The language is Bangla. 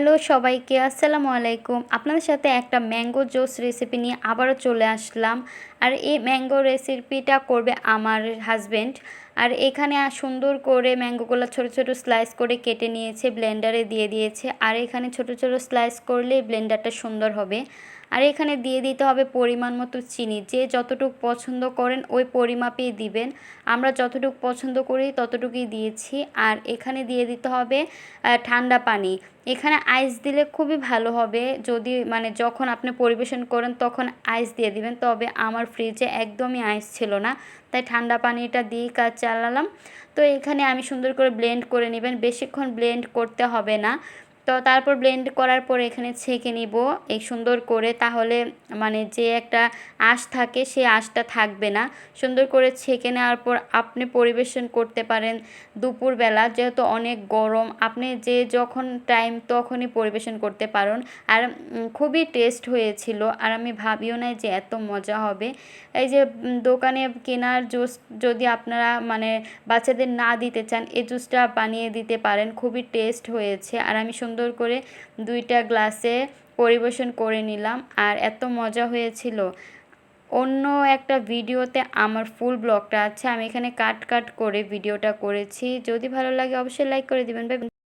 হ্যালো সবাইকে, আসসালামু আলাইকুম। আপনাদের সাথে একটা ম্যাঙ্গো জুস রেসিপি নিয়ে আবারও চলে আসলাম। আর এই ম্যাঙ্গো রেসিপিটা করবে আমার হাজবেন্ড আর এখানে সুন্দর করে ম্যাঙ্গোগুলো ছোট ছোট স্লাইস করে কেটে নিয়েছে ব্লেন্ডারে দিয়ে দিয়েছে। আর এখানে ছোট ছোট স্লাইস করলে ব্লেন্ডারটা সুন্দর হবে। আর এখানে দিয়ে দিতে হবে পরিমাণ মতো চিনি। যে যতটুকু পছন্দ করেন ওই পরিমাপেই দিবেন। আমরা যতটুকু পছন্দ করি ততটুকুই দিয়েছি। আর এখানে দিয়ে দিতে হবে ঠান্ডা পানি। এখানে আইস দিলে খুবই ভালো হবে। যদি মানে যখন আপনি পরিবেশন করেন তখন আইস দিয়ে দিবেন। তবে আমার ফ্রিজে একদমই আইস ছিল না। তাই ঠান্ডা পানিটা দিয়েই কাজ চালালাম তো এখানে আমি সুন্দর করে ব্লেন্ড করে নেবেন। বেশিক্ষণ ব্লেন্ড করতে হবে না। তো তারপর ব্লেন্ড করার পর এখানে ছেঁকে নিব এই সুন্দর করে, তাহলে মানে যে একটা আঁশ থাকে সেই আঁশটা থাকবে না। সুন্দর করে ছেঁকে নেওয়ার পর আপনি পরিবেশন করতে পারেন দুপুরবেলা, যেহেতু অনেক গরম, আপনি যে যখন টাইম তখনই পরিবেশন করতে পারেন। আর খুবই টেস্ট হয়েছিল আর আমি ভাবিও নাই যে এত মজা হবে। এই যে দোকানে কেনার জুস যদি আপনারা মানে বাচ্চাদের না দিতে চান, এই জুসটা বানিয়ে দিতে পারেন, খুবই টেস্ট হয়েছে। আর আমি সুন্দর করে দুইটা গ্লাসে পরিবেশন করে নিলাম আর এত মজা হয়েছিল। অন্য একটা ভিডিওতে আমার ফুল ব্লগটা আছে, আমি এখানে কাট কাট করে ভিডিওটা করেছি। যদি ভালো লাগে অবশ্যই লাইক করে দিবেন।